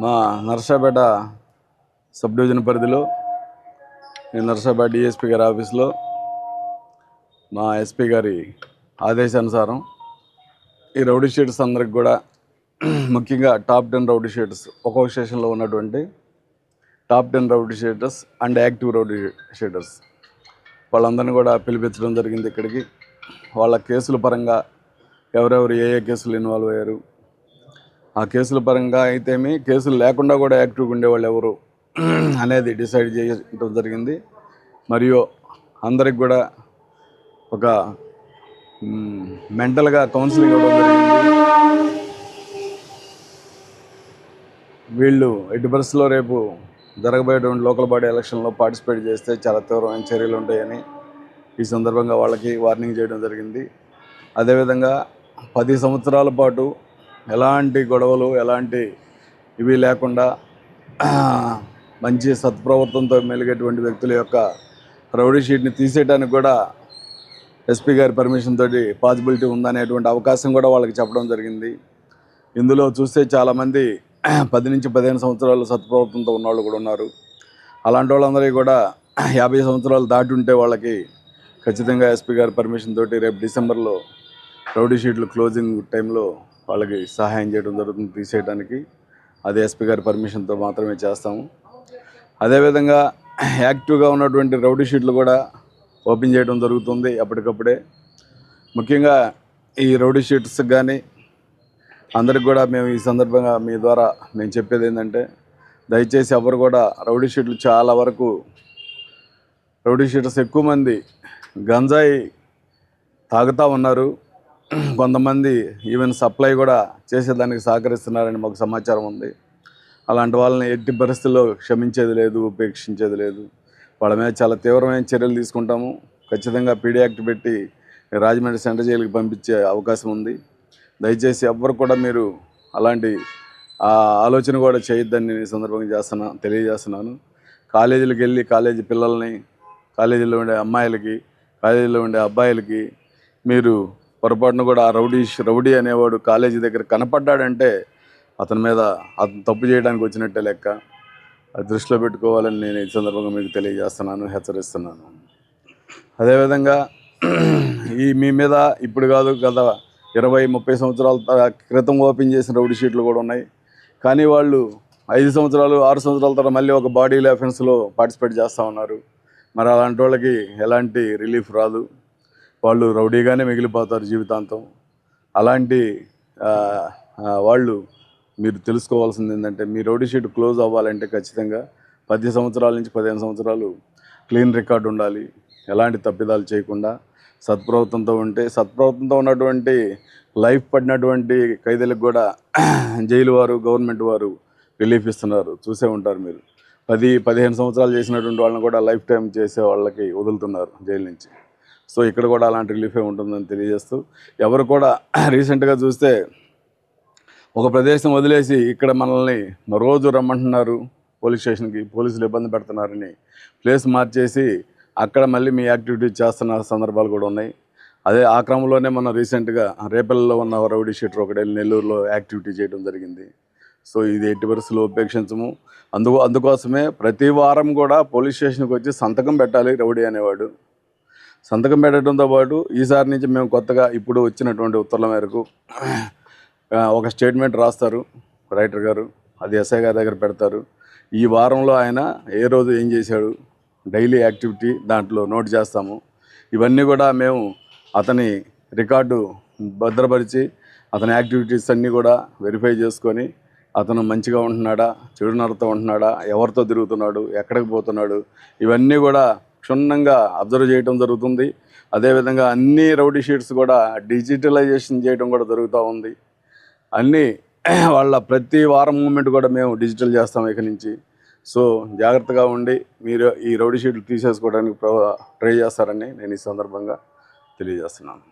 మా Narsapeta sub division పరిధిలో నేను నర్సాపేట డిఎస్పీ గారి ఆఫీస్లో మా ఎస్పీ గారి ఆదేశానుసారం ఈ రౌడీ షీట్స్ అందరికి కూడా ముఖ్యంగా టాప్ టెన్ రౌడీ షీట్స్ ఒక్కొక్క స్టేషన్లో ఉన్నటువంటి top ten rowdy sheeters and active rowdy sheeters వాళ్ళందరినీ కూడా పిలిపించడం జరిగింది ఇక్కడికి. వాళ్ళ కేసుల పరంగా ఎవరెవరు ఏ ఏ కేసులు ఇన్వాల్వ్ అయ్యారు ఆ కేసుల పరంగా అయితేమి కేసులు లేకుండా కూడా యాక్టివ్గా ఉండేవాళ్ళు ఎవరు అనేది డిసైడ్ చేయటం జరిగింది. మరియు అందరికి కూడా ఒక మెంటల్గా కౌన్సిలింగ్ ఇవ్వడం జరిగింది. వీళ్ళు ఎట్టి పరిస్థితుల్లో రేపు జరగబోయేటువంటి లోకల్ బాడీ ఎలక్షన్లో పార్టిసిపేట్ చేస్తే చాలా తీవ్రమైన చర్యలు ఉంటాయని ఈ సందర్భంగా వాళ్ళకి వార్నింగ్ చేయడం జరిగింది. అదేవిధంగా పది సంవత్సరాల పాటు ఎలాంటి గొడవలు ఎలాంటి ఇవి లేకుండా మంచి సత్ప్రవర్తనతో మెలిగేటువంటి వ్యక్తుల యొక్క రౌడీ షీట్ని తీసేయడానికి కూడా ఎస్పీ గారి పర్మిషన్ తోటి పాసిబిలిటీ ఉందనేటువంటి అవకాశం కూడా వాళ్ళకి చెప్పడం జరిగింది. ఇందులో చూస్తే చాలామంది పది నుంచి పదిహేను సంవత్సరాలు సత్ప్రవర్తనతో ఉన్నవాళ్ళు కూడా ఉన్నారు. అలాంటి వాళ్ళందరికీ కూడా యాభై సంవత్సరాలు దాటి ఉంటే వాళ్ళకి ఖచ్చితంగా ఎస్పీ గారి పర్మిషన్ తోటి రేపు డిసెంబర్లో రౌడీ షీట్లు క్లోజింగ్ టైంలో వాళ్ళకి సహాయం చేయడం జరుగుతుంది తీసేయడానికి. అది ఎస్పీ గారి పర్మిషన్తో మాత్రమే చేస్తాము. అదేవిధంగా యాక్టివ్గా ఉన్నటువంటి రౌడీ షీట్లు కూడా ఓపెన్ చేయడం జరుగుతుంది అప్పటికప్పుడే. ముఖ్యంగా ఈ రౌడీ షీట్స్ కానీ అందరికి కూడా మేము ఈ సందర్భంగా మీ ద్వారా మేము చెప్పేది ఏంటంటే దయచేసి ఎవరు కూడా రౌడీ షీట్లు చాలా వరకు రౌడీ షీటర్స్ ఎక్కువ మంది గంజాయి తాగుతూ ఉన్నారు. కొంతమంది ఈవెన్ సప్లై కూడా చేసేదానికి సహకరిస్తున్నారని మాకు సమాచారం ఉంది. అలాంటి వాళ్ళని ఎట్టి పరిస్థితుల్లో క్షమించేది లేదు ఉపేక్షించేది లేదు. వాళ్ళ మీద చాలా తీవ్రమైన చర్యలు తీసుకుంటాము. ఖచ్చితంగా పీడీ యాక్ట్ పెట్టి రాజమండ్రి సెంటర్ జైలుకి పంపించే అవకాశం ఉంది. దయచేసి ఎవ్వరు కూడా మీరు అలాంటి ఆ ఆలోచన కూడా చేయొద్దని నేను ఈ సందర్భంగా చేస్తున్నా తెలియజేస్తున్నాను. కాలేజీలకు వెళ్ళి కాలేజీ పిల్లల్ని కాలేజీలో ఉండే అమ్మాయిలకి కాలేజీలో ఉండే అబ్బాయిలకి మీరు పొరపాటున కూడా ఆ రౌడీ రౌడీ అనేవాడు కాలేజీ దగ్గర కనపడ్డాడంటే అతని మీద అతను తప్పు చేయడానికి వచ్చినట్టే లెక్క. అది దృష్టిలో పెట్టుకోవాలని నేను ఈ సందర్భంగా మీకు తెలియజేస్తున్నాను హెచ్చరిస్తున్నాను. అదేవిధంగా ఈ మీ మీద ఇప్పుడు కాదు గత ఇరవై ముప్పై సంవత్సరాల క్రితం ఓపెన్ చేసిన రౌడీ షీట్లు కూడా ఉన్నాయి. కానీ వాళ్ళు ఐదు సంవత్సరాలు ఆరు సంవత్సరాల తర్వాత మళ్ళీ ఒక బాడీ లెఫెన్స్లో పార్టిసిపేట్ చేస్తూ ఉన్నారు. మరి అలాంటి వాళ్ళకి ఎలాంటి రిలీఫ్ రాదు. వాళ్ళు రౌడీగానే మిగిలిపోతారు జీవితాంతం. అలాంటి వాళ్ళు మీరు తెలుసుకోవాల్సింది ఏంటంటే మీ రౌడీ షీట్ క్లోజ్ అవ్వాలంటే ఖచ్చితంగా పది సంవత్సరాల నుంచి పదిహేను సంవత్సరాలు క్లీన్ రికార్డు ఉండాలి. ఎలాంటి తప్పిదాలు చేయకుండా సత్ప్రవృత్తంతో ఉంటే సత్ప్రవృత్తంతో ఉన్నటువంటి లైఫ్ పడినటువంటి ఖైదీలకు కూడా జైలు వారు గవర్నమెంట్ వారు రిలీఫ్ ఇస్తున్నారు. చూసే ఉంటారు మీరు. పది పదిహేను సంవత్సరాలు చేసినటువంటి వాళ్ళని కూడా లైఫ్ టైం చేసే వాళ్ళకి వదులుతున్నారు జైలు నుంచి. సో ఇక్కడ కూడా అలాంటి రిలీఫే ఉంటుందని తెలియజేస్తూ ఎవరు కూడా రీసెంట్గా చూస్తే ఒక ప్రదేశం వదిలేసి ఇక్కడ మనల్ని రోజు రమ్మంటున్నారు పోలీస్ స్టేషన్కి పోలీసులు ఇబ్బంది పెడుతున్నారని ప్లేస్ మార్చేసి అక్కడ మళ్ళీ మీ యాక్టివిటీ చేస్తున్న సందర్భాలు కూడా ఉన్నాయి. అదే ఆ క్రమంలోనే మనం రీసెంట్గా రేపల్లో ఉన్న రౌడీ షీటర్ ఒకటి నెల్లూరులో యాక్టివిటీ చేయడం జరిగింది. సో ఇది ఎట్టి పరిస్థితుల్లో ఉపేక్షించము. అందు అందుకోసమే ప్రతి వారం కూడా పోలీస్ స్టేషన్కి వచ్చి సంతకం పెట్టాలి రౌడీ అనేవాడు. సంతకం పెట్టడంతో పాటు ఈసారి నుంచి మేము కొత్తగా ఇప్పుడు వచ్చినటువంటి ఉత్తర్వుల మేరకు ఒక స్టేట్మెంట్ రాస్తారు రైటర్ గారు అది ఎస్ఐ గారి దగ్గర పెడతారు. ఈ వారంలో ఆయన ఏ రోజు ఏం చేశాడు డైలీ యాక్టివిటీ దాంట్లో నోట్ చేస్తాము. ఇవన్నీ కూడా మేము అతని రికార్డు భద్రపరిచి అతని యాక్టివిటీస్ అన్నీ కూడా వెరిఫై చేసుకొని అతను మంచిగా ఉంటున్నాడా చెడు నడత ఉంటున్నాడా ఎవరితో తిరుగుతున్నాడు ఎక్కడికి పోతున్నాడు ఇవన్నీ కూడా క్షుణ్ణంగా అబ్జర్వ్ చేయడం జరుగుతుంది. అదేవిధంగా అన్ని రౌడీ షీట్స్ కూడా డిజిటలైజేషన్ చేయడం కూడా జరుగుతూ ఉంది. అన్నీ వాళ్ళ ప్రతి వారం మూమెంట్ కూడా మేము డిజిటల్ చేస్తాం ఇక నుంచి. సో జాగ్రత్తగా ఉండి మీరు ఈ రౌడీ షీట్లు తీసేసుకోవడానికి ట్రై చేస్తారని నేను ఈ సందర్భంగా తెలియజేస్తున్నాను.